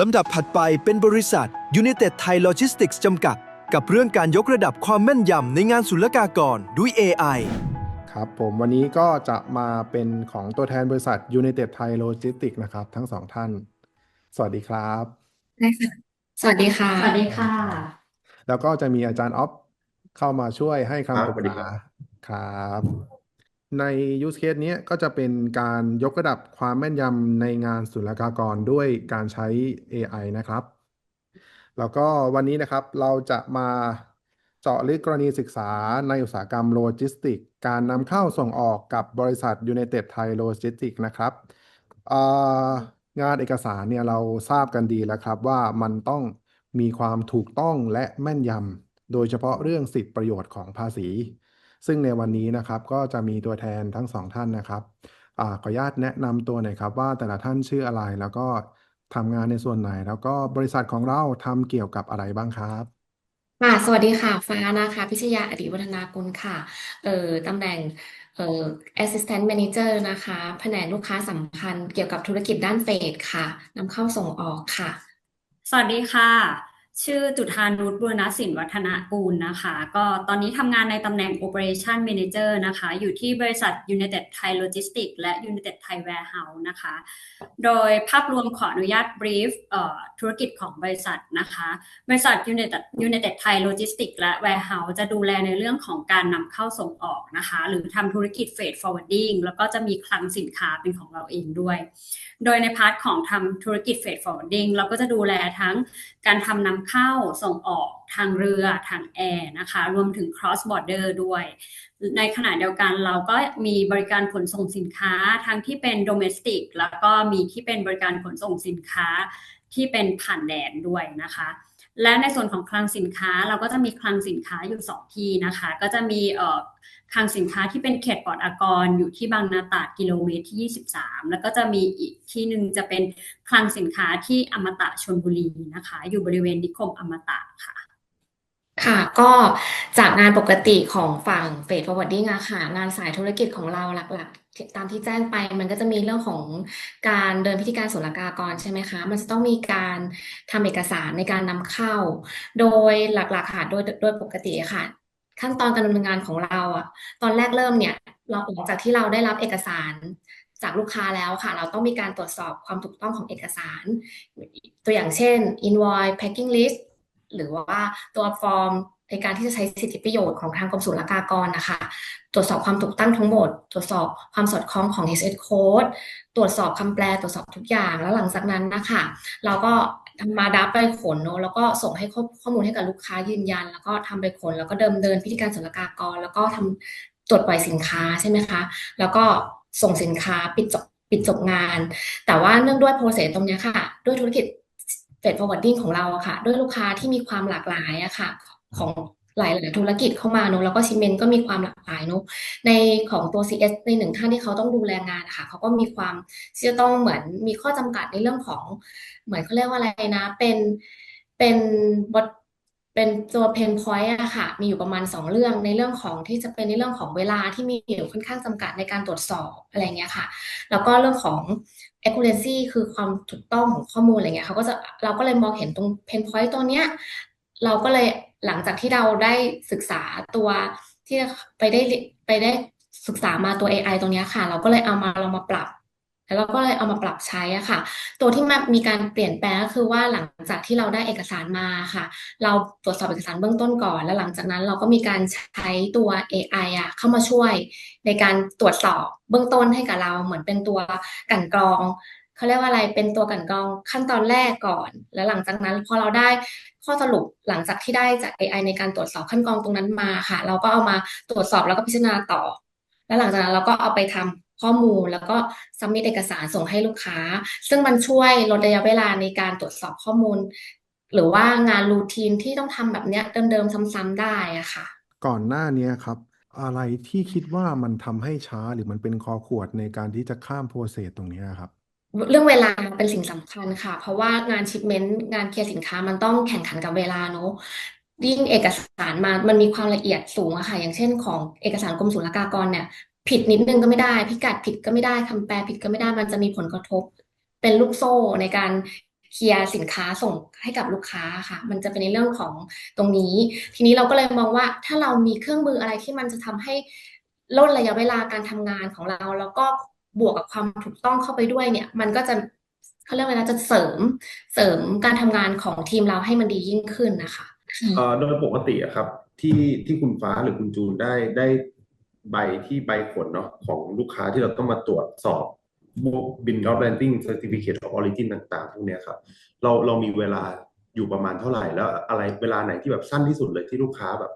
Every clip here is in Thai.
ลำดับถัดไปเป็นบริษัท United Thai Logistics จำกัด กับเรื่องการยกระดับความแม่นยำในงานศุลกากรด้วย AI ครับผมวันนี้ก็จะมาเป็นของตัวแทนบริษัท United Thai Logistics นะครับ ทั้งสองท่าน สวัสดีครับได้ค่ะสวัสดีค่ะ สวัสดีค่ะ แล้วก็จะมีอาจารย์ออฟเข้ามาช่วยให้ครับคำปรึสกวัสดีษาครับครับ ใน use case นี้ยก็จะเป็นการยกระดับความแม่นยำในงานศุลกากรด้วยการใช้ AI นะครับ แล้วก็วันนี้นะครับเราจะมาเจาะลึกกรณีศึกษาในอุตสาหกรรมโลจิสติก การนำเข้าส่งออกกับบริษัท United Thai Logistics นะครับงานเอกสารเนี่ยเราทราบกันดีแล้วครับว่ามันต้องมีความถูกต้องและแม่นยำโดยเฉพาะเรื่องสิทธิประโยชน์ของภาษี ซึ่งในวันนี้นะครับก็จะมีตัวแทนทั้งสองท่านนะครับอาขออนุญาตแนะนำตัวหน่อยครับว่าแต่ละท่านชื่ออะไรแล้วก็ทำงานในส่วนไหน แล้วก็บริษัทของเราทำเกี่ยวกับอะไรบ้างครับค่ะสวัสดีค่ะ ฟ้านะคะ พิชยาอดีวัฒนากุลค่ะ เอ่อตำแหน่งเอ่อ Assistant Manager นะคะ แผนกลูกค้าสัมพันธ์เกี่ยวกับธุรกิจด้านเฟดค่ะนำเข้าส่งออกค่ะ สวัสดีค่ะ ชื่อจุธานุชบุรณศิลป์วัฒนกูลนะคะ ก็ตอนนี้ทำงานในตำแหน่ง Operation Manager นะคะ อยู่ที่บริษัท United Thai Logistics และ United Thai Warehouse นะคะ โดยภาพรวมขออนุญาต brief ธุรกิจของบริษัทนะคะ บริษัท United United Thai Logistics และ Warehouse จะดูแลในเรื่องของการนำเข้าส่งออกนะคะ หรือทำธุรกิจ Freight Forwarding แล้วก็จะมีคลังสินค้าเป็นของเราเองด้วย โดยในพาร์ทของทำธุรกิจ Freight Forwarding เราก็จะดูแลทั้งการทำนำเข้าส่งออกทางเรือทางแอร์นะคะ รวมถึง cross border ด้วย ในขณะเดียวกันเราก็มีบริการขนส่งสินค้าทั้งที่เป็น domestic แล้วก็มีที่เป็นบริการขนส่งสินค้าที่เป็นผ่านแดนด้วยนะคะ และในส่วนของคลังสินค้าเราก็จะมีคลังสินค้าอยู่สองที่นะคะ ก็จะมีเอ่อ คลังสินค้าที่เป็นเขตปลอดอากรอยู่ที่บางนาตราดกิโลเมตรที่ 23 แล้วก็จะมีอีกที่หนึ่งจะเป็นคลังสินค้าที่อมตะชลบุรีนะคะ อยู่บริเวณนิคมอมตะค่ะ ค่ะก็จากงานปกติของฝั่งเฟดฟอร์วดดิ้งอะค่ะ งานสายธุรกิจของเราหลัก ๆ ตามที่แจ้งไปมันก็จะมีเรื่องของการเดินพิธีการศุลกากรใช่ไหมคะ มันจะต้องมีการทำเอกสารในการนำเข้า โดยหลักๆค่ะโดยโดยปกติค่ะ ขั้นตอนการดำเนินงานของเราอะตอนแรกเริ่มเนี่ย เราหลังจากที่เราได้รับเอกสารจากลูกค้าแล้วค่ะ เราต้องมีการตรวจสอบความถูกต้องของเอกสาร ตัวอย่างเช่น invoice packing list หรือว่าตัวฟอร์มในการที่จะใช้สิทธิประโยชน์ของทางกรมศุลกากรนะคะ ตรวจสอบความถูกต้องทั้งหมด ตรวจสอบความสอดคล้องของ SS code ตรวจสอบคำแปล ตรวจสอบทุกอย่าง แล้วหลังจากนั้นนะคะ เราก็ มาดับไปขนเนอะแล้วก็ส่งให้ข้อมูลให้กับลูกค้ายืนยัน แล้วก็ทำไปขน แล้วก็เดิมเดินพิธีการศุลกากร แล้วก็ทำตรวจปล่อยสินค้าใช่ไหมคะ แล้วก็ส่งสินค้าปิดจบปิดจบงาน แต่ว่าเนื่องด้วยโปรเซสตรงนี้ค่ะ ด้วยธุรกิจเฟดฟอร์วิร์ดดิ้งของเราอะค่ะ ด้วยลูกค้าที่มีความหลากหลายอะค่ะ ของ หลาย ๆ ธุรกิจเข้ามาเนอะแล้วก็ชิเมนก็มีความหลากหลายเนอะในของตัว CS ในหนึ่งท่านที่เขาต้องดูแลงานอะค่ะเขาก็มีความที่จะต้องเหมือนมีข้อจำกัดในเรื่องของเหมือนเขาเรียกว่าอะไรนะ เป็นเป็นบทเป็นตัวเพนพอยต์อะค่ะ มีอยู่ประมาณสองเรื่องในเรื่องของที่จะเป็นในเรื่องของเวลาที่มีอยู่ค่อนข้างจำกัดในการตรวจสอบอะไรเงี้ยค่ะ แล้วก็เรื่องของ accuracy คือความถูกต้องของข้อมูลอะไรเงี้ยเขาก็จะเราก็เลยมองเห็นตรง pain point ตัวเนี้ยเราก็เลย หลังจากที่เราได้ศึกษาตัวที่ไปได้ไปได้ศึกษามาตัว AI ตรงนี้ค่ะ เราก็เลยเอามาเรามาปรับแล้วเราก็เลยเอามาปรับใช้อะค่ะ ตัวที่มามีการเปลี่ยนแปลงก็คือว่าหลังจากที่เราได้เอกสารมาค่ะ เราตรวจสอบเอกสารเบื้องต้นก่อน แล้วหลังจากนั้นเราก็มีการใช้ตัว AI อะเข้ามาช่วย ในการตรวจสอบเบื้องต้นให้กับเราเหมือนเป็นตัวกันกรอง เขาเรียกว่าอะไรเป็นตัวกันกรองขั้นตอนแรกก่อน แล้วหลังจากนั้นพอเราได้ข้อสรุปหลังจากที่ได้จาก AI ในการตรวจสอบขั้นกรองตรงนั้นมาค่ะ เราก็เอามาตรวจสอบแล้วก็พิจารณาต่อ แล้วหลังจากนั้นเราก็เอาไปทำข้อมูลแล้วก็สมิทเอกสารส่งให้ลูกค้า ซึ่งมันช่วยลดระยะเวลาในการตรวจสอบข้อมูล หรือว่างานรูทีนที่ต้องทำแบบเนี้ยเดิมๆซ้ำๆได้อะค่ะ ก่อนหน้านี้ครับอะไรที่คิดว่ามันทำให้ช้าหรือมันเป็นคอขวดในการที่จะข้ามโปรเซสตรงนี้ครับ เรื่องเวลาเป็นสิ่งสำคัญค่ะ เพราะว่างานชิปเมนต์งานเคลียร์สินค้ามันต้องแข่งขันกับเวลาเนอะยิ่งเอกสารมามันมีความละเอียดสูงอะค่ะ อย่างเช่นของเอกสารกรมศุลกากรเนี่ย ผิดนิดนึงก็ไม่ได้ พิกัดผิดก็ไม่ได้คำแปลผิดก็ไม่ได้มันจะมีผลกระทบ เป็นลูกโซ่ในการเคลียร์สินค้าส่งให้กับลูกค้าค่ะ มันจะเป็นในเรื่องของตรงนี้ ทีนี้เราก็เลยมองว่าถ้าเรามีเครื่องมืออะไรที่มันจะทำให้ลดระยะเวลาการทำงานของเรา แล้วก็ บวกกับความถูกต้องเข้าไปด้วยเนี่ย มันก็จะเขาเรียกว่าอะไรนะจะเสริมเสริมการทำงานของทีมเราให้มันดียิ่งขึ้นนะคะอ่อโดยปกติอะครับ ที่ที่คุณฟ้าหรือคุณจูนได้ได้ใบที่ใบขนเนาะของลูกค้าที่เราต้องมาตรวจสอบพวก Bin Dot Branding Certificate of Origin ต่าง ๆ พวกเนี้ยครับ เราเรามีเวลาอยู่ประมาณเท่าไหร่แล้วอะไรเวลาไหนที่แบบสั้นที่สุดเลยที่ลูกค้าแบบ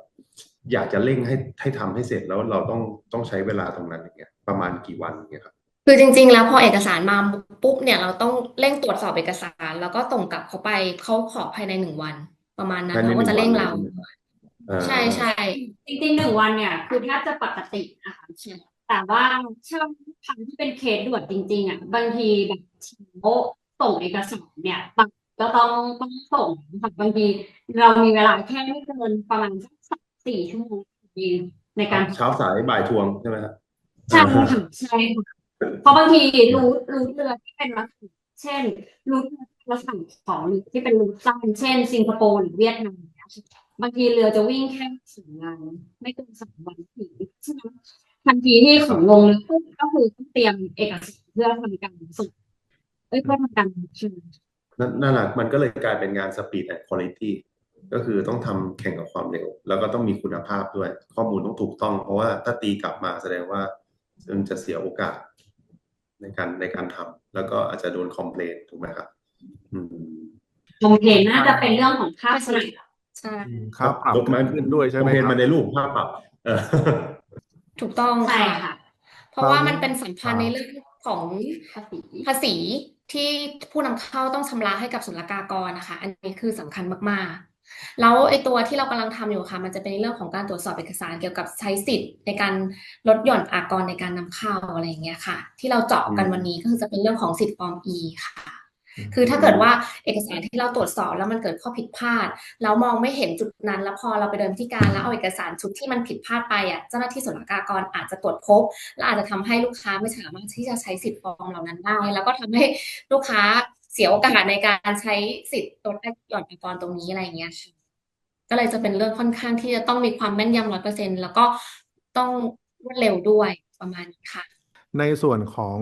อยากจะเร่งให้ให้ทำให้เสร็จแล้วเราต้องต้องใช้เวลาตรงนั้นอย่างเงี้ยประมาณกี่วันอย่างเงี้ยครับ คือจริง ๆ แล้วพอเอกสารมาปุ๊บเนี่ย เราต้องเร่งตรวจสอบเอกสาร แล้วก็ส่งกลับเขาไปเขาขอภายในหนึ่งวัน ประมาณนั้นภายในเขาก็จะเร่งหนึ่เรางวันอ่า ใช่ใช่จริงๆหนึ่งวันเนี่ย คือแทบจะปกตินะคะแต่ว่าช่วงครั้งที่เป็นเคสด่วนจริง ๆอะบางทีแบบเขาส่งเอกสารเนี่ยบางก็ต้องต้องส่งค่ะบางทีเรามีเวลาแค่ไม่เกินประมาณสักสามสี่ชั่วโมงในการ เช้าสายบ่ายทวงใช่ไหมครับใช่ค่ะใช่ค่ะ เพราะบางทีรูทรูทเรือที่เป็นลักษณะเช่นรูทลักษณะของที่เป็นรูทสั้นเช่น สิงคโปร์หรือเวียดนามเนี่ยบางทีเรือจะวิ่งแค่สี่วันไม่เกินสามวันถึงฉะนั้นทันทีที่ของลงเรือก็คือต้องเตรียมเอกสารเพื่อทำการส่งเอ้ยเพื่อทำการเชิญนั่นนั่นแหละมันก็เลยกลายเป็นงาน speed and quality ก็คือต้องทำแข่งกับความเร็ว แล้วก็ต้องมีคุณภาพด้วย ข้อมูลต้องถูกต้อง เพราะว่าถ้าตีกลับมาแสดงว่ามันจะเสียโอกาส ในการในการทำแล้วก็อาจจะโดนคอมเพลนถูกไหมครับอืมคอมเพลนน่าจะเป็นเรื่องของค่าสมัครใช่ครับปรับยกมาขึ้นด้วยใช่ไหมคอมเพลนครับมาในรูปภาพปรับเออถูกต้องใช่ค่ะค่ะเพราะว่าครับมันเป็นสัมพันธ์ในเรื่องของภาษีภาษีที่ผู้นำเข้าต้องชำระให้กับศุลกากรนะคะ อันนี้คือสำคัญมากๆ แล้วไอ้ตัวที่เรากำลังทำอยู่ค่ะ มันจะเป็นเรื่องของการตรวจสอบเอกสารเกี่ยวกับใช้สิทธิ์ในการลดหย่อนอากรในการนำเข้าอะไรอย่างเงี้ยค่ะ ที่เราเจาะกันวันนี้ก็คือจะเป็นเรื่องของสิทธิ์ฟอร์ม E ค่ะ คือถ้าเกิดว่าเอกสารที่เราตรวจสอบแล้วมันเกิดข้อผิดพลาดแล้วมองไม่เห็นจุดนั้น แล้วพอเราไปเดินที่การแล้วเอาเอกสารชุดที่มันผิดพลาดไปอะเจ้าหน้าที่ศุลกากรอาจจะตรวจพบ และอาจจะทำให้ลูกค้าไม่สามารถที่จะใช้สิทธิ์ฟอร์มเหล่านั้นได้ แล้วก็ทำให้ลูกค้า เสียโอกาสในการใช้สิทธิ์ลดหย่อนอากรตรงนี้อะไรอย่างเงี้ยค่ะก็เลยจะเป็นเรื่องค่อนข้างที่จะต้องมีความแม่นยำร้อยเปอร์เซ็นแล้วก็ต้องรวดเร็วด้วยประมาณนี้ค่ะ ในส่วนของ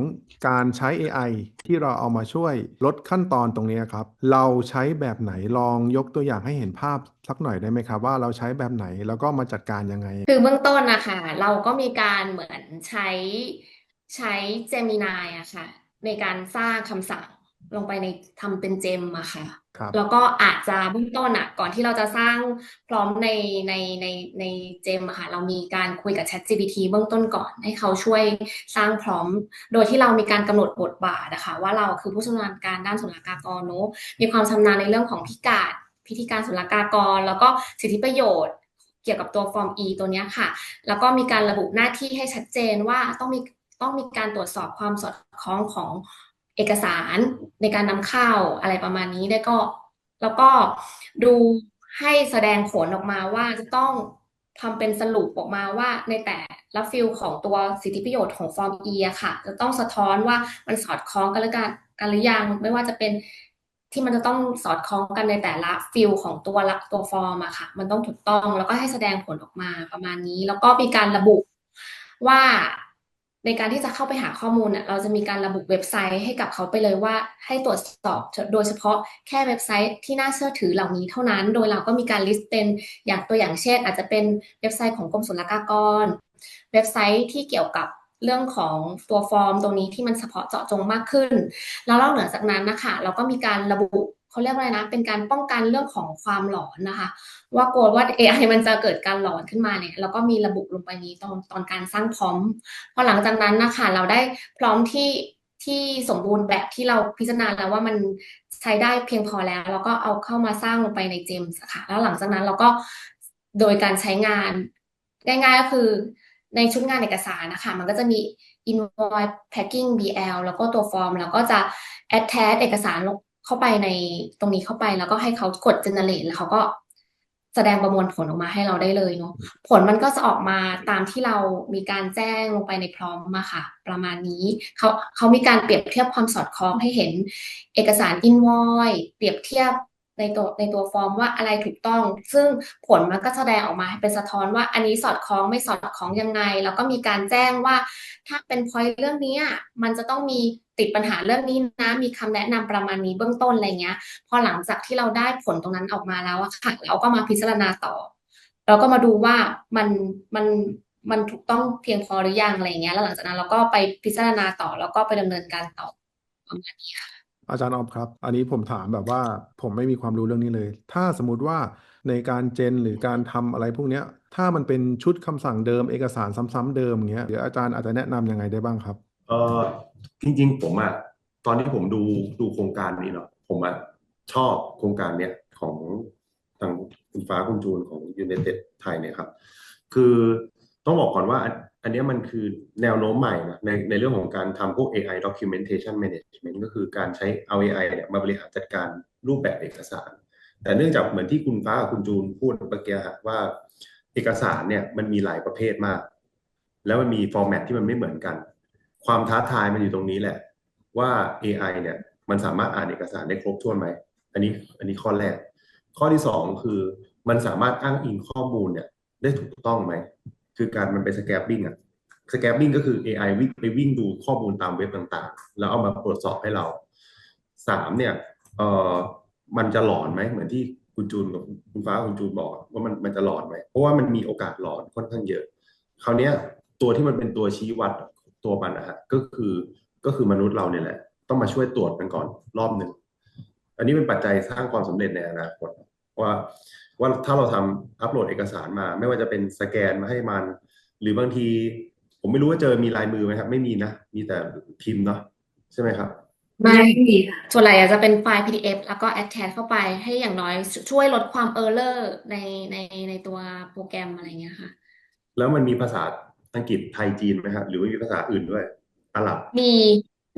การใช้ AI ที่เราเอามาช่วยลดขั้นตอนตรงนี้ครับ เราใช้แบบไหนลองยกตัวอย่างให้เห็นภาพสักหน่อยได้ไหมครับว่าเราใช้แบบไหนแล้วก็มาจัดการยังไง คือเบื้องต้นนะคะเราก็มีการเหมือนใช้ใช้ Gemini อะค่ะในการสร้างคำสั่ง ลงไปในทำเป็นเจมอะค่ะครับแล้วก็อาจจะเบื้องต้นอะก่อนที่เราจะสร้างพร้อมในในในในเจมอะค่ะ เรามีการคุยกับ ChatGPT เบื้องต้นก่อน ให้เขาช่วยสร้างพร้อม โดยที่เรามีการกำหนดบทบาทนะคะ ว่าเราคือผู้ชำนาญการด้านศุลกากรเนอะมีความชำนาญในเรื่องของพิกาดพิธีการศุลกากร แล้วก็สิทธิประโยชน์ เกี่ยวกับตัวฟอร์ม E ตัวเนี้ยค่ะ แล้วก็มีการระบุหน้าที่ให้ชัดเจนว่าต้องมีต้องมีการตรวจสอบความสอดคล้องของ เอกสารในการนำเข้าอะไรประมาณนี้ได้ก็ แล้วก็ดูให้แสดงผลออกมาว่าจะต้องทำเป็นสรุปออกมาว่าในแต่ละฟิลของตัวสิทธิประโยชน์ของฟอร์ม E อค่ะ จะต้องสะท้อนว่ามันสอดคล้องกันหรือกันกันหรือยังไม่ว่าจะเป็นที่มันจะต้องสอดคล้องกันในแต่ละฟิลของตัวละตัวฟอร์มอะค่ะ มันต้องถูกต้องแล้วก็ให้แสดงผลออกมาประมาณนี้ แล้วก็มีการระบุว่า ในการที่จะเข้าไปหาข้อมูลเนี่ยเราจะมีการระบุเว็บไซต์ให้กับเขาไปเลยว่า ให้ตรวจสอบโดยเฉพาะแค่เว็บไซต์ที่น่าเชื่อถือเหล่านี้เท่านั้น โดยเราก็มีการลิสต์เป็นอย่างตัวอย่างเช่น อาจจะเป็นเว็บไซต์ของกรมศุลกากร เว็บไซต์ที่เกี่ยวกับเรื่องของตัวฟอร์มตรงนี้ที่มันเฉพาะเจาะจงมากขึ้น แล้วนอกเหนือจากนั้นนะคะเราก็มีการระบุเขาเรียกว่าอะไรนะ เป็นการป้องกันเรื่องของความหลอนนะคะ ว่ากลัวว่า AI มันจะเกิดการหลอนขึ้นมาเนี่ยเราก็มีระบุลงไปนี้ตอนตอนการสร้างพร้อมพอหลังจากนั้นนะคะเราได้พร้อมที่ที่สมบูรณ์แบบที่เราพิจารณาแล้วว่ามันใช้ได้เพียงพอแล้วเราก็เอาเข้ามาสร้างลงไปในเจมส์ค่ะแล้วหลังจากนั้นเราก็โดยการใช้งานง่ายๆก็คือในชุดงานเอกสารนะคะมันก็จะมี invoice packing BL แล้วก็ตัวฟอร์ม แล้วก็จะ attach เอกสารเข้าไปในตรงนี้เข้าไป แล้วก็ให้เขากด generate แล้วเขาก็ แสดงประมวลผลออกมาให้เราได้เลยเนาะผลมันก็จะออกมาตามที่เรามีการแจ้งลงไปในพร้อมมาค่ะ ประมาณนี้เขาเขามีการเปรียบเทียบความสอดคล้องให้เห็น เอกสารอินวอยเปรียบเทียบ ในตัวในตัวฟอร์มว่าอะไรถูกต้อง ซึ่งผลมันก็แสดงออกมาเป็นสะท้อนว่าอันนี้สอดคล้องไม่สอดคล้องยังไง แล้วก็มีการแจ้งว่า ถ้าเป็นพอยเรื่องนี้มันจะต้องมีติดปัญหาเรื่องนี้นะ มีคำแนะนำประมาณนี้เบื้องต้นอะไรเงี้ย พอหลังจากที่เราได้ผลตรงนั้นออกมาแล้วอะค่ะเราก็มาพิจารณาต่อ เราก็มาดูว่ามันมันมันถูกต้องเพียงพอหรือยังอะไรเงี้ย แล้วหลังจากนั้นเราก็ไปพิจารณาต่อแล้วก็ไปดำเนินการต่อประมาณนี้ค่ะ อาจารย์ออฟครับ อันนี้ผมถามแบบว่าผมไม่มีความรู้เรื่องนี้เลย ถ้าสมมติว่าในการเจนหรือการทำอะไรพวกเนี้ย ถ้ามันเป็นชุดคำสั่งเดิมเอกสารซ้ำๆเดิมอย่างเงี้ยเดี๋ยวอาจารย์อาจจะแนะนำยังไงได้บ้างครับเออจริง ๆ ผมอะตอนที่ผมดูดูโครงการนี้เนาะผมอะชอบโครงการเนี้ยของทางคุณฟ้าคุณจูนของ United ไทยเนี่ยครับ คือ ต้องบอกก่อนว่าอันนี้มันคือแนวโน้มใหม่นะในในเรื่องของการทำพวก AI documentation management ก็คือการใช้เอา AI เนี่ยมาบริหารจัดการรูปแบบเอกสาร แต่เนื่องจากเหมือนที่คุณฟ้ากับคุณจูนพูดเมื่อกี้ฮะว่าเอกสารเนี่ยมันมีหลายประเภทมาก แล้วมันมีฟอร์แมตที่มันไม่เหมือนกัน ความท้าทายมันอยู่ตรงนี้แหละ ว่า AI เนี่ยมันสามารถอ่านเอกสารได้ครบถ้วนไหม อันนี้อันนี้ข้อแรก ข้อที่สองคือมันสามารถอ้างอิงข้อมูลเนี่ยได้ถูกต้องไหม คือการมันเป็นสแกปปิ้งอะสแกปปิ้งก็คือ AI วิ่งไปวิ่งดูข้อมูลตามเว็บต่างๆ แล้วเอามาตรวจสอบให้เราสามเนี่ยเอ่อมันจะหลอนไหมเหมือนที่คุณจูนกับคุณฟ้าคุณจูนบอกว่ามันมันจะหลอนไหมเพราะว่ามันมีโอกาสหลอนค่อนข้างเยอะคราวนี้ตัวที่มันเป็นตัวชี้วัดตัวมันนะฮะก็คือก็คือมนุษย์เราเนี่ยแหละ ต้องมาช่วยตรวจมันก่อนรอบหนึ่งอันนี้เป็นปัจจัยสร้างความสำเร็จในอนาคตว่า ว่าถ้าเราทำอัปโหลดเอกสารมา ไม่ว่าจะเป็นสแกนมาให้มัน หรือบางที ผมไม่รู้ว่าเจอมีลายมือไหมครับ ไม่มีนะ มีแต่พิมพ์เนาะใช่ไหมครับ ไม่ส่วนใหญ่อาจจะเป็นไฟล์ PDF แล้วก็ attach เข้าไปให้อย่างน้อยช่วยลดความ error ในในในตัวโปรแกรมอะไรเงี้ยค่ะ แล้วมันมีภาษาอังกฤษไทยจีนไหมครับหรือว่ามีภาษาอื่นด้วยอาหรับมี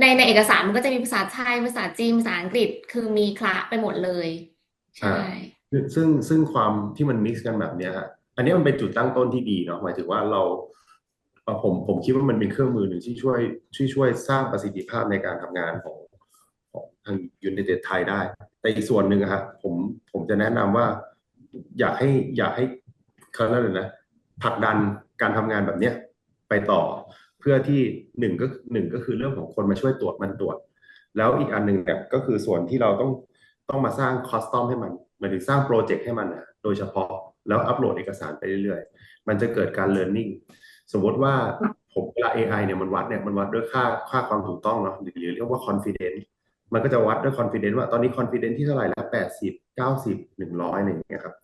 ในในเอกสารมันก็จะมีภาษาไทยภาษาจีนภาษาอังกฤษ คือมีคละไปหมดเลย ใช่ ซึ่งซึ่งความที่มันมิกซ์กันแบบเนี้ยฮะอันนี้มันเป็นจุดตั้งต้นที่ดีเนาะหมายถึงว่าเราผมผมคิดว่ามันเป็นเครื่องมือหนึ่งที่ช่วยช่วยช่วยสร้างประสิทธิภาพในการทำงานของของทางยูน i เต็ดไทยได้ แต่อีกส่วนหนึ่งฮะผมผมจะแนะนำว่า อยากให้อยากให้เขาเรียกอะไรนะผลักดันการทำงานแบบเนี้ยไปต่อเพื่อที่หนึ่งก็หนึ่งก็คือเรื่องของคนมาช่วยตรวจมันตรวจ แล้วอีกอันหนึ่งเนี่ยก็คือส่วนที่เราต้องต้องมาสร้างคอสตอมให้มัน หมายถึงสร้างโปรเจกต์ให้มันนะโดยเฉพาะแล้วอัปโหลดเอกสารไปเรื่อยๆ มันจะเกิดการเรียนรู้สมมติว่าผมเวลา AI เนี่ยมันวัดเนี่ยมันวัดด้วยค่าค่าความถูกต้องเนาะหรือเรียกว่า confidence มันก็จะวัดด้วย confidence ว่าตอนนี้ confidence ที่เท่าไหร่แล้วแปดสิบเก้าสิบหนึ่งร้อยอะไรอย่างเงี้ยครับ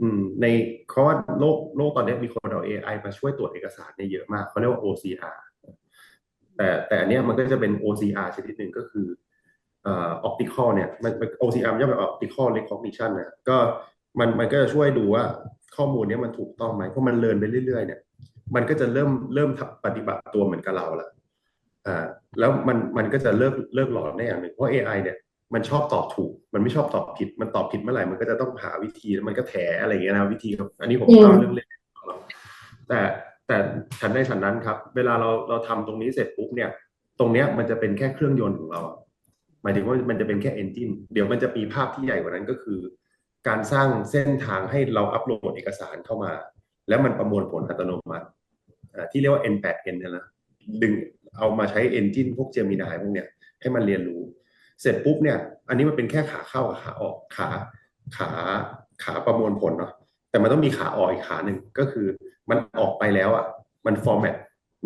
อืมในเพราะว่าโลกโลกตอนนี้มีคนเอา AI มาช่วยตรวจเอกสารเนี่ยเยอะมากเขาเรียกว่า OCR แต่แต่อันเนี้ยมันก็จะเป็น OCR ชนิดหนึ่งก็คือ เอ่อ optical เนี่ยมันมัน OCR มันย่อมาจาก optical recognition นะก็มันมันก็จะช่วยดูว่าข้อมูลเนี้ยมันถูกต้องไหมเพราะมันเรียนไปเรื่อยๆเนี่ยมันก็จะเริ่มเริ่มทำปฏิบัติตัวเหมือนกับเราละอ่าแล้วมันมันก็จะเลิกเลิกหลอนได้อย่างหนึ่งเพราะ AI เนี่ยมันชอบตอบถูก มันไม่ชอบตอบผิด มันตอบผิดเมื่อไหร่มันก็จะต้องหาวิธีแล้วมันก็แถอะไรอย่างเงี้ยนะวิธีครับอันนี้ผมอืมเล่าเรื่องเล่นของเราแต่แต่ฉันในฉันนั้นครับ เวลาเราเราทำตรงนี้เสร็จปุ๊บเนี่ย ตรงเนี้ยมันจะเป็นแค่เครื่องยนต์ของเราอะ หมายถึงว่ามันจะเป็นแค่เอนจินเดี๋ยวมันจะมีภาพที่ใหญ่กว่านั้นก็คือ การสร้างเส้นทางให้เราอัปโหลดเอกสารเข้ามา แล้วมันประมวลผลอัตโนมัติที่เรียกว่า N8N เนี่ยนะดึงเอามาใช้เอนจินพวกเจมินายพวกเนี้ยให้มันเรียนรู้ เสร็จปุ๊บเนี่ย อันนี้มันเป็นแค่ขาเข้ากับขาออกขาขาขาประมวลผลเนาะแต่มันต้องมีขาออกอีกขาหนึ่งก็คือมันออกไปแล้วอะมันฟอร์แมต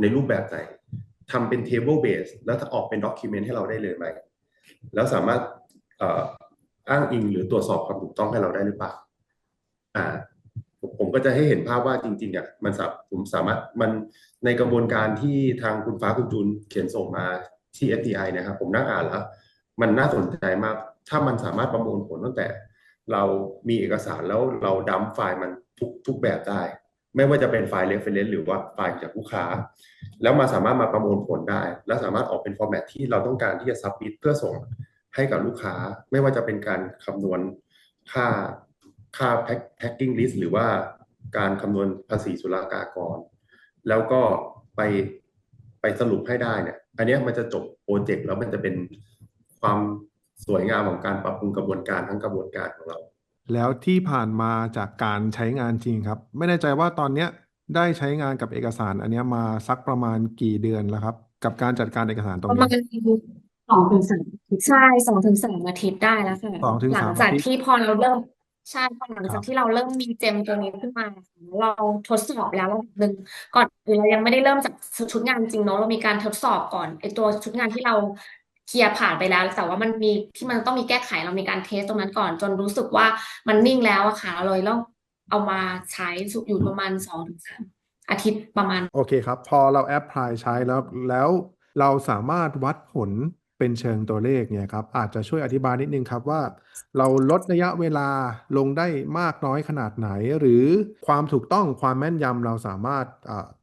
ในรูปแบบไหนทำเป็น table base แล้วถ้าออกเป็น document ให้เราได้เลยไหม แล้วสามารถอ,อ้างอิงหรือตรวจสอบความถูกต้องให้เราได้หรือเปล่าอ่าผมผมก็จะให้เห็นภาพว่าจริงๆอะมันสาผมสามารถมันในกระบวนการที่ทางคุณฟ้าคุณจูนเขียนส่งมาที่ FTI นะครับ ผมนั่งอ่านแล้ว มันน่าสนใจมาก ถ้ามันสามารถประมวลผลตั้งแต่ เรามีเอกสารแล้วเราดัมไฟล์มันทุกทุกแบบได้ ไม่ว่าจะเป็นไฟล์ reference หรือว่าไฟล์จากลูกค้า แล้วมาสามารถมาประมวลผลได้ และสามารถออกเป็นฟอร์แมตที่เราต้องการที่จะ submit เพื่อส่งให้กับลูกค้า ไม่ว่าจะเป็นการคำนวณค่าค่า pack packing list หรือว่าการคำนวณภาษีศุลกากร แล้วก็ไปไปสรุปให้ได้เนี่ย อันนี้มันจะจบโปรเจกต์แล้วมันจะเป็นความสวยงามของการปรับปรุงกระบวนการทั้งกระบวนการของเรา แล้วที่ผ่านมาจากการใช้งานจริงครับ ไม่แน่ใจว่าตอนเนี้ยได้ใช้งานกับเอกสาร อันเนี้ยมาสักประมาณกี่เดือนแล้วครับ กับการจัดการเอกสารตรงประนี้มาณสองถึงสามใช่สองถึงสามอาทิตย์ได้แล้วค่ะสองถึงหลัสางมจากอาทิตย์ ที่พอเราเริ่มใช่พอหลังครัจากบ ที่เราเริ่มมีเจมตัวนี้ขึ้นมา เราทดสอบแล้วระดับหนึ่งก่อนอื่นเรายังไม่ได้เริ่มจากชุดงานจริงเนาะเรามีการทดสอบก่อนไอตัวชุดงานที่เรา เคลียร์ผ่านไปแล้ว แต่ว่ามันมีที่มันต้องมีแก้ไขเรามีการเทสตรงนั้นก่อน จนรู้สึกว่ามันนิ่งแล้วอะค่ะเราเลยต้องเอามาใช้อยู่ประมาณสองถึงสามอาทิตย์ประมาณ โอเคครับ พอเราแอปพลายใช้แล้วแล้วเราสามารถวัดผลเป็นเชิงตัวเลขเนี่ยครับอาจจะช่วยอธิบายนิดนึงครับว่า เราลดระยะเวลาลงได้มากน้อยขนาดไหน หรือความถูกต้องความแม่นยำเราสามารถ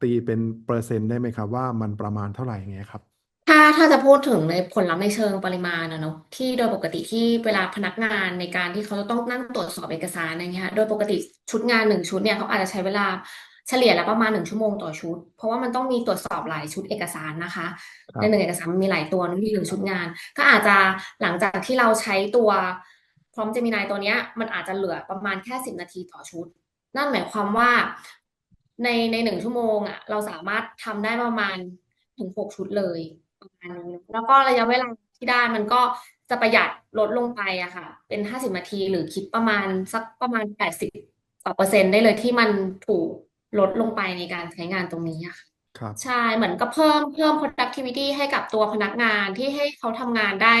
ตีเป็นเปอร์เซ็นต์ได้ไหมครับว่ามันประมาณเท่าไหร่ไงครับ ถ้าถ้าจะพูดถึงในผลลัพธ์ในเชิงปริมาณนะเนาะที่โดยปกติที่เวลาพนักงานในการที่เขาจะต้องนั่งตรวจสอบเอกสารอะไรเงี้ยโดยปกติชุดงานหนึ่งชุดเนี่ยเขาอาจจะใช้เวลาเฉลี่ยแล้วประมาณหนึ่งชั่วโมงต่อชุด เพราะว่ามันต้องมีตรวจสอบหลายชุดเอกสารนะคะครับในหนึ่งเอกสารมันมีหลายตัวนะมีหนึ่งชุดงาน ก็อาจจะหลังจากที่เราใช้ตัวพร้อมเจมินายตัวเนี้ย มันอาจจะเหลือประมาณแค่สิบนาทีต่อชุด นั่นหมายความว่าในในหนึ่งชั่วโมงอะเราสามารถทำได้ประมาณถึงหกชุดเลย ประมาณนี้แล้วก็ระยะเวลาที่ได้มันก็จะประหยัดลดลงไปอะค่ะ เป็นห้าสิบนาทีหรือคิดประมาณสักประมาณแปดสิบกว่าเปอร์เซ็นต์ได้เลยที่มันถูกลดลงไปในการใช้งานตรงนี้อะค่ะครับใช่เหมือนกับเพิ่มเพิ่ม productivity ให้กับตัวพนักงานที่ให้เขาทำงานได้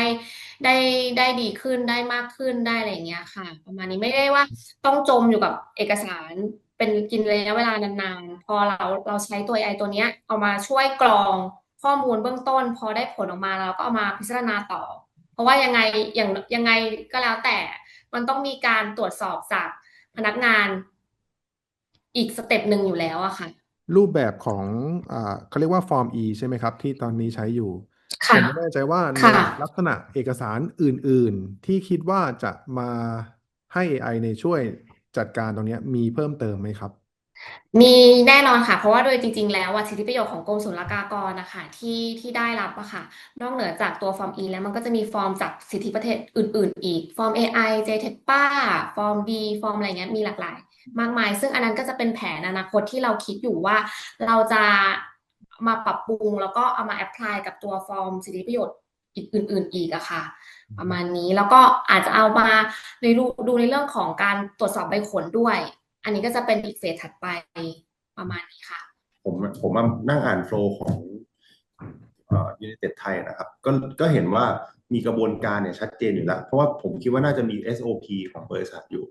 ได้ได้ดีขึ้นได้มากขึ้นได้อะไรอย่างเงี้ยค่ะ ประมาณนี้ไม่ได้ว่าต้องจมอยู่กับเอกสารเป็นกินระยะเวลานานๆ พอเราเราใช้ตัว AI ตัวเนี้ยเอามาช่วยกรอง ข้อมูลเบื้องต้น พอได้ผลออกมาเราก็เอามาพิจารณาต่อ เพราะว่ายังไงอย่างยังไงก็แล้วแต่ มันต้องมีการตรวจสอบจากพนักงานอีกสเต็ปหนึ่งอยู่แล้วอะค่ะ รูปแบบของอ่าเขาเรียกว่าฟอร์ม E ใช่ไหมครับ ที่ตอนนี้ใช้อยู่ผค่ะมไม่แน่ใจว่าในค่ะลักษณะเอกสารอื่น ๆ ที่คิดว่าจะมาให้ AI ในช่วยจัดการตรงเนี้ยมีเพิ่มเติมไหมครับ มีแน่นอนค่ะ เพราะว่าโดยจริง ๆ แล้วอะสิทธิประโยชน์ของกรมศุลกากรนะคะที่ที่ได้รับอะค่ะ นอกเหนือจากตัวฟอร์ม E แล้วมันก็จะมีฟอร์มจากสิทธิประเทศอื่น ๆ อีกฟอร์ม AI JTEPA ฟอร์ม D ฟอร์มอะไรเงี้ยมีหลากหลาย มากมาย ซึ่งอันนั้นก็จะเป็นแผนอนาคตที่เราคิดอยู่ว่าเราจะมาปรับปรุงแล้วก็เอามาแอพพลายกับตัวฟอร์มสิทธิประโยชน์อีกอื่น ๆ อีกอะค่ะ ประมาณนี้แล้วก็อาจจะเอามาในดูในเรื่องของการตรวจสอบใบขนด้วย อันนี้ก็จะเป็นอีกเฟสถัดไปประมาณนี้ค่ะ ผมผมมานั่งอ่านโฟล์ของยูไนเต็ดไทยนะครับก็ก็เห็นว่ามีกระบวนการเนี่ยชัดเจนอยู่แล้ว เพราะว่าผมคิดว่าน่าจะมี SOP ของบริษัทอยู่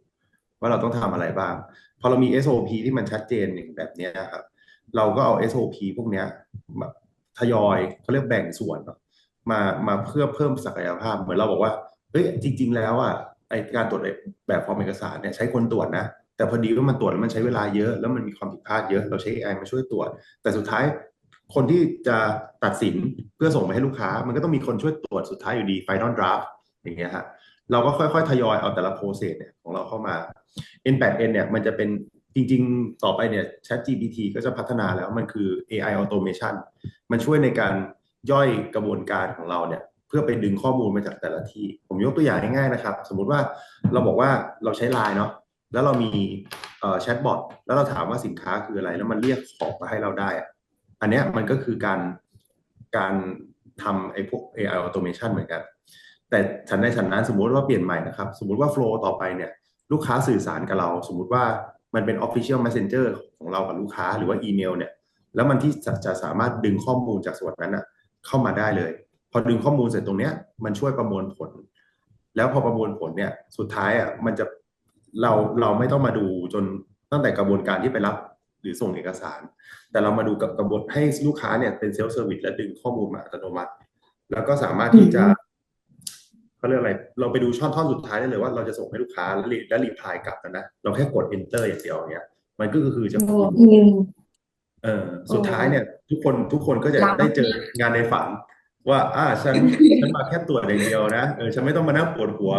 ว่าเราต้องทำอะไรบ้าง พอเรามี SOP ที่มันชัดเจนอย่างแบบนี้ครับ เราก็เอา SOP พวกเนี้ยมาทยอยเขาเรียกแบ่งส่วนมามาเพื่อเพิ่มศักยภาพ เหมือนเราบอกว่าเฮ้ยจริง ๆ แล้วอะไอการตรวจแบบฟอร์มเอกสารเนี่ยใช้คนตรวจนะ แต่พอดีว่ามันตรวจแล้วมันใช้เวลาเยอะ แล้วมันมีความผิดพลาดเยอะเราใช้ AI มาช่วยตรวจ แต่สุดท้ายคนที่จะตัดสินเพื่อส่งไปให้ลูกค้า มันก็ต้องมีคนช่วยตรวจสุดท้ายอยู่ดี Final Draft อย่างเงี้ยฮะเราก็ค่อยๆ ทยอยเอาแต่ละโปรเซสเนี่ยของเราเข้ามา N8N เนี่ยมันจะเป็นจริงๆ ต่อไปเนี่ย ChatGPT ก็จะพัฒนาแล้วมันคือ AI automation มันช่วยในการย่อยกระบวนการของเราเนี่ย เพื่อไปดึงข้อมูลมาจากแต่ละที่ ผมยกตัวอย่างง่ายๆนะครับ สมมุติว่าเราบอกว่าเราใช้ Line เนาะ แล้วเรามีแชทบอทแล้วเราถามว่าสินค้าคืออะไร แล้วมันเรียกของมาให้เราได้อะอันนี้มันก็คือการการทำไอ้พวก AI automation เหมือนกัน แต่ฉันในฉันนั้นสมมติว่าเปลี่ยนใหม่นะครับ สมมติว่า flow ต่อไปเนี่ย ลูกค้าสื่อสารกับเรา สมมติว่ามันเป็น official messenger ของเรากับลูกค้าหรือว่าอีเมลเนี่ย แล้วมันที่จะจะสามารถดึงข้อมูลจากส่วนนั้นอะเข้ามาได้เลย พอดึงข้อมูลเสร็จตรงเนี้ยมันช่วยประมวลผล แล้วพอประมวลผลเนี่ย สุดท้ายอะมันจะ เราเราไม่ต้องมาดูจนตั้งแต่กระบวนการที่ไปรับหรือส่งเอกสาร แต่เรามาดูกับกระบวนให้ลูกค้าเนี่ยเป็นเซลล์เซอร์วิสและดึงข้อมูลมาอัตโนมัติ แล้วก็สามารถที่จะเขาเรียกอะไร เราไปดูช่อนท่อนสุดท้ายได้เลยว่าเราจะส่งให้ลูกค้าแล้วรีแล้วรีพลายกลับนะ เราแค่กด enter อย่างเดียวเนี่ยมันก็คือจะอืมเออสุดท้ายเนี่ย ทุกคนทุกคนก็จะรับได้เจองานในฝัน ว่า อ่า ฉัน ฉันมาแค่ตรวจอย่างเดียวนะ เออ ฉันไม่ต้องมานั่งปวดหัว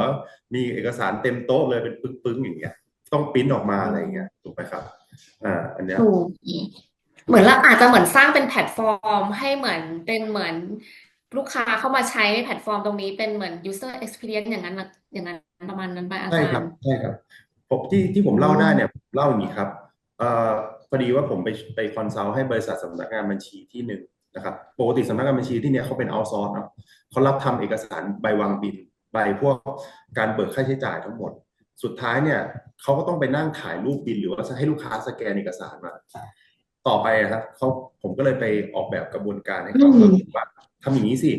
มีเอกสารเต็มโต๊ะเลยเป็นปึ้งๆอย่างเงี้ย ต้องปริ้นออกมาอะไรอย่างเงี้ย ถูกไหมครับ อ่า อันเนี้ย ถูกเหมือนเราอาจจะเหมือนสร้างเป็นแพลตฟอร์ม ให้เหมือนเป็นเหมือนลูกค้าเข้ามาใช้แพลตฟอร์มตรงนี้เป็นเหมือน user experience อย่างนั้นนะอย่างนั้นประมาณนั้นไปอาใช่จารครับย์ใช่ครับผมที่ที่ผมเล่าได้เนี่ยผมเล่าอย่างนี้ครับ เอ่อพอดีว่าผมไปไปคอนซัลท์ให้บริษัทสำนักงานบัญชีที่หนึ่ง นะครับปกติสำนักงานบัญชีที่เนี่ยเขาเป็นเอาซอร์สเนาะเขารับทำเอกสารใบวางบินใบพวกการเบิกค่าใช้จ่ายทั้งหมด สุดท้ายเนี่ยเขาก็ต้องไปนั่งถ่ายรูปบินหรือว่าให้ลูกค้าสแกนเอกสารมา ต่อไปอะครับเขาผมก็เลยไปออกแบบกระบวนการให้เขาอืมว่าทำอย่างนี้สิ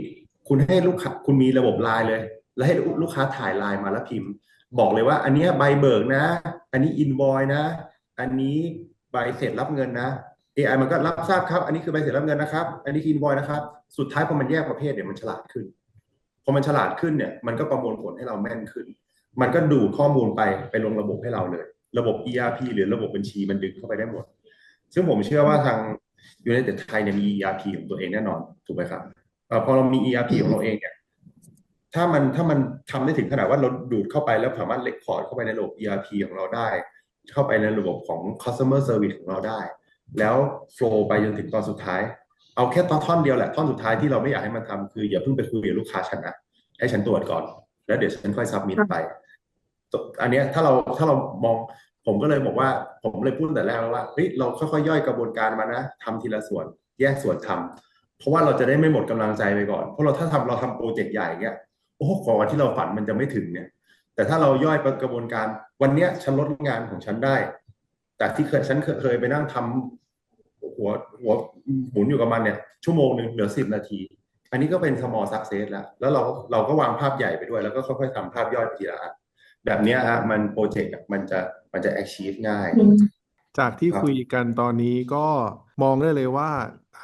คุณให้ลูกค้าคุณมีระบบไลน์เลย แล้วให้ลูกค้าถ่ายไลน์มาแล้วพิมพ์ บอกเลยว่าอันเนี้ยใบเบิกนะ อันนี้อินวอยนะ อันนี้ใบเสร็จรับเงินนะ AI มันก็รับทราบครับ อันนี้คือใบเสร็จรับเงินนะครับ อันนี้คืออินวอยนะครับ สุดท้ายพอมันแยกประเภทเนี่ยมันฉลาดขึ้น พอมันฉลาดขึ้นเนี่ย มันก็ประมวลผลให้เราแม่นขึ้น มันก็ดูข้อมูลไปไปลงระบบให้เราเลย ระบบ ERP หรือระบบบัญชีมันดึงเข้าไปได้หมด ซึ่งผมเชื่อว่าทาง United ไทยเนี่ยมี ERP ของตัวเองแน่นอน ถูกไหมครับเอ่อพอเรามี ERP ของเราเองเนี่ย ถ้ามันถ้ามันทำได้ถึงขนาดว่าเราดูดเข้าไปแล้วสามารถเ e คคอร์ดเข้าไปในระบบ ERP ของเราได้ เข้าไปในระบบของ customer service ของเราได้ แล้ว flow ไปจนถึงตอนสุดท้าย เอาแค่ตอนท่อนเดียวแหละท่อนสุดท้ายที่เราไม่อยากให้มันทำคืออย่าเพิ่งไปคุยกับลูกค้าฉันนะให้ฉันตรวจก่อน แล้วเดี๋ยวฉันค่อย submit ไป อันนี้ถ้าเราถ้าเรามองผมก็เลยบอกว่า ผมเลยพูดแต่แรกแล้วว่าเฮ้ยเราค่อยๆย่อยกระบวนการมานะทำทีละส่วน แยกส่วนทำเพราะว่าเราจะได้ไม่หมดกำลังใจไปก่อน เพราะเราถ้าทำเราทำโปรเจกต์ใหญ่เงี้ยโอ้โหกว่าที่เราฝันมันจะไม่ถึงเนี่ยแต่ถ้าเราย่อยกระบวนการ วันเนี้ยฉันลดงานของฉันได้ แต่ที่เคยฉันเคยเคยไปนั่งทำ หัวหัวหมุนอยู่กับมันเนี่ยชั่วโมงหนึ่งเหลือสิบนาที อันนี้ก็เป็น small success แล้ว แล้วเราเราก็วางภาพใหญ่ไปด้วย แล้วก็ค่อยๆทำภาพย่อยไปทีละอันแบบเนี้ยฮะมันโปรเจกต์มันจะมันจะ achieve ง่าย จากที่ครับคุยกันตอนนี้ก็มองได้เลยว่า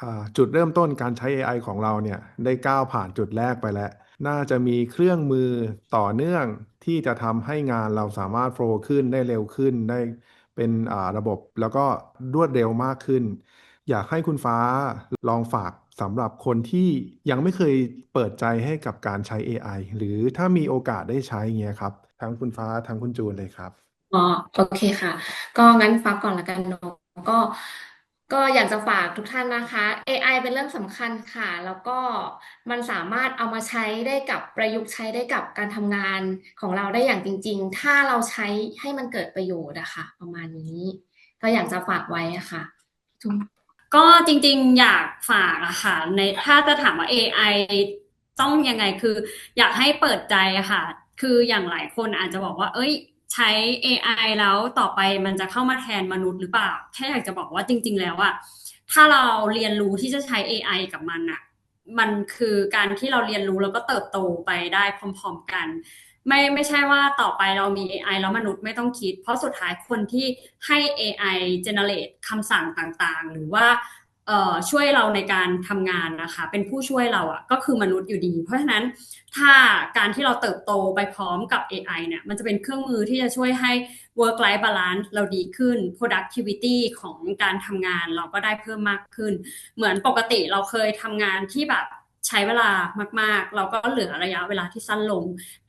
อ่าจุดเริ่มต้นการใช้ AI ของเราเนี่ยได้ก้าวผ่านจุดแรกไปแล้ว น่าจะมีเครื่องมือต่อเนื่องที่จะทำให้งานเราสามารถโฟลว์ขึ้นได้เร็วขึ้นได้ เป็นระบบแล้วก็รวดเร็วมากขึ้น อยากให้คุณฟ้าลองฝากสำหรับคนที่ยังไม่เคยเปิดใจให้กับการใช้ AI หรือถ้ามีโอกาสได้ใช้เงี้ยครับ ทั้งคุณฟ้าทั้งคุณจูนเลยครับอ๋อโอเคค่ะ ก็งั้นฟ้าก่อนละกันเนาะก็ ก็อยากจะฝากทุกท่านนะคะ AI เป็นเรื่องสำคัญค่ะ แล้วก็มันสามารถเอามาใช้ได้กับประยุกต์ใช้ได้กับการทำงานของเราได้อย่างจริง ๆ ถ้าเราใช้ให้มันเกิดประโยชน์อะค่ะประมาณนี้ ก็อยากจะฝากไว้ะค่ะก็จริงๆ อยากฝากอะค่ะในถ้าจะถามว่า AI ต้องยังไงคือ อยากให้เปิดใจอะค่ะ คืออย่างหลายคนอาจจะบอกว่า เอ้ย ใช้ AI แล้วต่อไปมันจะเข้ามาแทนมนุษย์หรือเปล่า แค่อยากจะบอกว่าจริง ๆ แล้วอะถ้าเราเรียนรู้ที่จะใช้ AI กับมันอะมันคือการที่เราเรียนรู้แล้วก็เติบโตไปได้พร้อม ๆ กัน ไม่ไม่ใช่ว่าต่อไปเรามี AI แล้วมนุษย์ไม่ต้องคิด เพราะสุดท้ายคนที่ให้ AI generate คำสั่งต่างๆ หรือว่า ช่วยเราในการทำงานนะคะ เป็นผู้ช่วยเราอะก็คือมนุษย์อยู่ดี เพราะฉะนั้นถ้าการที่เราเติบโตไปพร้อมกับ AI เนี่ยมันจะเป็นเครื่องมือที่จะช่วยให้ work life balance เราดีขึ้น productivity ของการทำงานเราก็ได้เพิ่มมากขึ้น เหมือนปกติเราเคยทำงานที่แบบ ช้เวลามาก ๆ เราก็เหลือระยะเวลาที่สั้นลง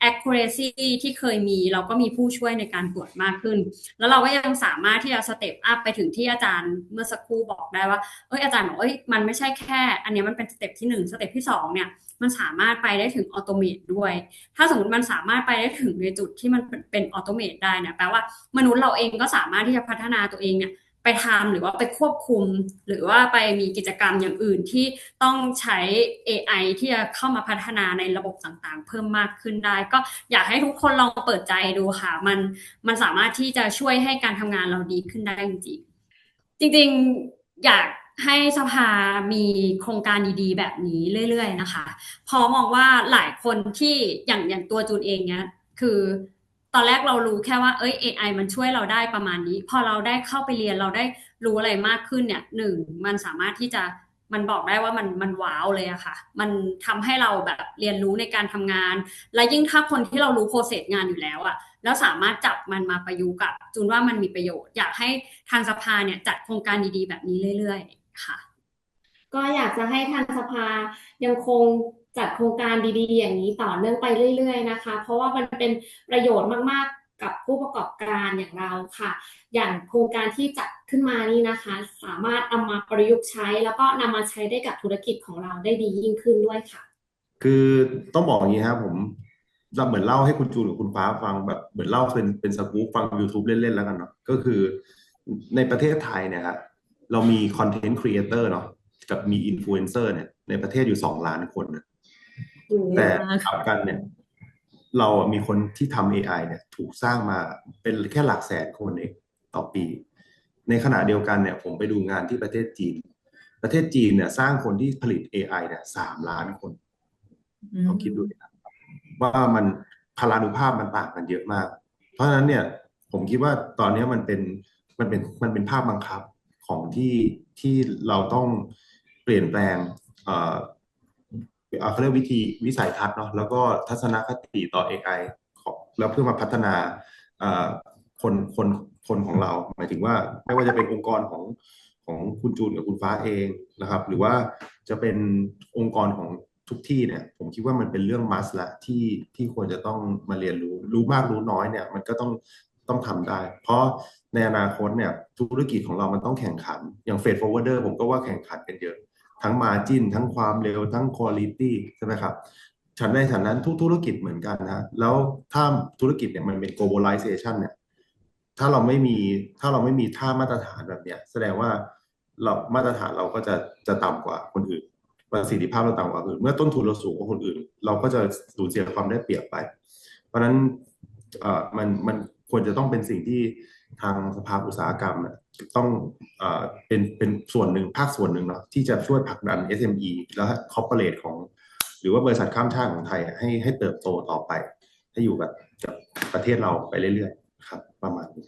accuracy ที่เคยมีเราก็มีผู้ช่วยในการตรวจมากขึ้น แล้วเราก็ยังสามารถที่จะสเต็ปอัพไปถึงที่อาจารย์เมื่อสักครู่บอกได้ว่า เอ้ยอาจารย์บอกเอ้ยมันไม่ใช่แค่ อันนี้มันเป็นสเต็ปที่หนึ่งสเต็ปที่สองเนี่ยมันสามารถไปได้ถึงออโตเมตด้วย ถ้าสมมติมันสามารถไปได้ถึงในจุดที่มันเป็นออโตเมตได้เนี่ยแปลว่ามนุษย์เราเองก็สามารถที่จะพัฒนาตัวเองเนี่ย ไปทำหรือว่าไปควบคุม หรือว่าไปมีกิจกรรมอย่างอื่นที่ต้องใช้ AI ที่จะเข้ามาพัฒนาในระบบต่างๆ เพิ่มมากขึ้นได้ ก็อยากให้ทุกคนลองเปิดใจดูค่ะ มันมันสามารถที่จะช่วยให้การทำงานเราดีขึ้นได้จริงๆจริงๆอยากให้สภามีโครงการดีๆ แบบนี้เรื่อย ๆ นะคะ พอมองว่าหลายคนที่อย่างอย่างตัวจูนเองเนี้ยคือ ตอนแรกเรารู้แค่ว่าเอ้ย AI มันช่วยเราได้ประมาณนี้ พอเราได้เข้าไปเรียนเราได้รู้อะไรมากขึ้นเนี่ยหนึ่งมันสามารถที่จะมันบอกได้ว่ามันมันว้าวเลยอะค่ะ มันทำให้เราแบบเรียนรู้ในการทำงาน และยิ่งถ้าคนที่เรารู้โปรเซสงานอยู่แล้วอะแล้วสามารถจับมันมาประยุกต์กับจูนว่ามันมีประโยชน์ อยากให้ทางสภาเนี่ยจัดโครงการดีๆ แบบนี้เรื่อย ๆ ค่ะ ก็อยากจะให้ทางสภายังคง จัดโครงการดีๆ อย่างนี้ต่อเนื่องไปเรื่อย ๆ นะคะ เพราะว่ามันเป็นประโยชน์มากๆกับผู้ประกอบการอย่างเราค่ะ อย่างโครงการที่จัดขึ้นมานี่นะคะ สามารถเอามาประยุกต์ใช้ แล้วก็นำมาใช้ได้กับธุรกิจของเราได้ดียิ่งขึ้นด้วยค่ะ คือต้องบอกอย่างนี้ครับผมเราเหมือนเล่าให้คุณจูนกับคุณฟ้าฟังแบบเหมือนเล่าเป็นเป็นสกู๊ปฟัง YouTube เล่น ๆ แล้วกันเนาะก็คือในประเทศไทยเนี่ยครับเรามีคอนเทนต์ครีเอเตอร์เนาะกับมีอินฟลูเอนเซอร์เนี่ยในประเทศอยู่สองล้านคนนะ แต่กลับกันเนี่ย เราอะมีคนที่ทำ AI เนี่ย ถูกสร้างมาเป็นแค่หลักแสนคนเองต่อปี ในขณะเดียวกันเนี่ย ผมไปดูงานที่ประเทศจีน ประเทศจีนเนี่ย สร้างคนที่ผลิต AI เนี่ยสามล้านคนลองคิดดูนะครับว่ามันพลานุภาพมันต่างกันเยอะมาก เพราะฉะนั้นเนี่ย ผมคิดว่าตอนนี้มันเป็นมันเป็นมันเป็นภาพบังคับของที่ที่เราต้องเปลี่ยนแปลง เขาเรียกวิธีวิสัยทัศน์เนาะแล้วก็ทัศนคติต่อ AI ของแล้วเพื่อมาพัฒนาคนคนคนของเรา หมายถึงว่าไม่ว่าจะเป็นองค์กรของของคุณจูนกับคุณฟ้าเองนะครับ หรือว่าจะเป็นองค์กรของทุกที่เนี่ย ผมคิดว่ามันเป็นเรื่องมัสละที่ที่ควรจะต้องมาเรียนรู้ รู้มากรู้น้อยเนี่ย มันก็ต้องต้องทำได้ เพราะในอนาคตเนี่ยธุรกิจของเรามันต้องแข่งขัน อย่างเฟด forwarder ผมก็ว่าแข่งขันกันเยอะ ทั้ง margin ทั้งความเร็วทั้ง quality ใช่ไหมครับฉันในฉันนั้นทุกธุรกิจเหมือนกันนะแล้วถ้าธุรกิจเนี่ยมันเป็น globalization เนี่ยถ้าเราไม่มีถ้าเราไม่มีท่ามาตรฐานแบบเนี้ยแสดงว่าเรามาตรฐานเราก็จะจะต่ำกว่าคนอื่นประสิทธิภาพเราต่ำกว่าคนอื่น เมื่อต้นทุนเราสูงกว่าคนอื่น เราก็จะสูญเสียความได้เปรียบไป เพราะฉะนั้นเอ่อมันมันควรจะต้องเป็นสิ่งที่ ทางสภาอุตสาหกรรมเนี่ยต้องเอ่อเป็นเป็นส่วนหนึ่งภาคส่วนหนึ่งเนาะที่จะช่วยผลักดัน SME แล้วคอร์ปอเรทของ หรือว่าบริษัทข้ามชาติของไทยอะให้ให้เติบโตต่อไป ให้อยู่กับกับประเทศเราไปเรื่อยๆครับ ประมาณนี้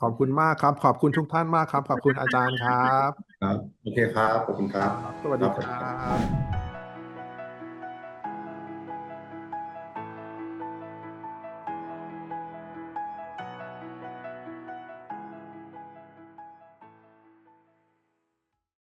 ขอบคุณมากครับ ขอบคุณทุกท่านมากครับ ขอบคุณอาจารย์ครับ ครับ โอเคครับ ขอบคุณครับ สวัสดีครับ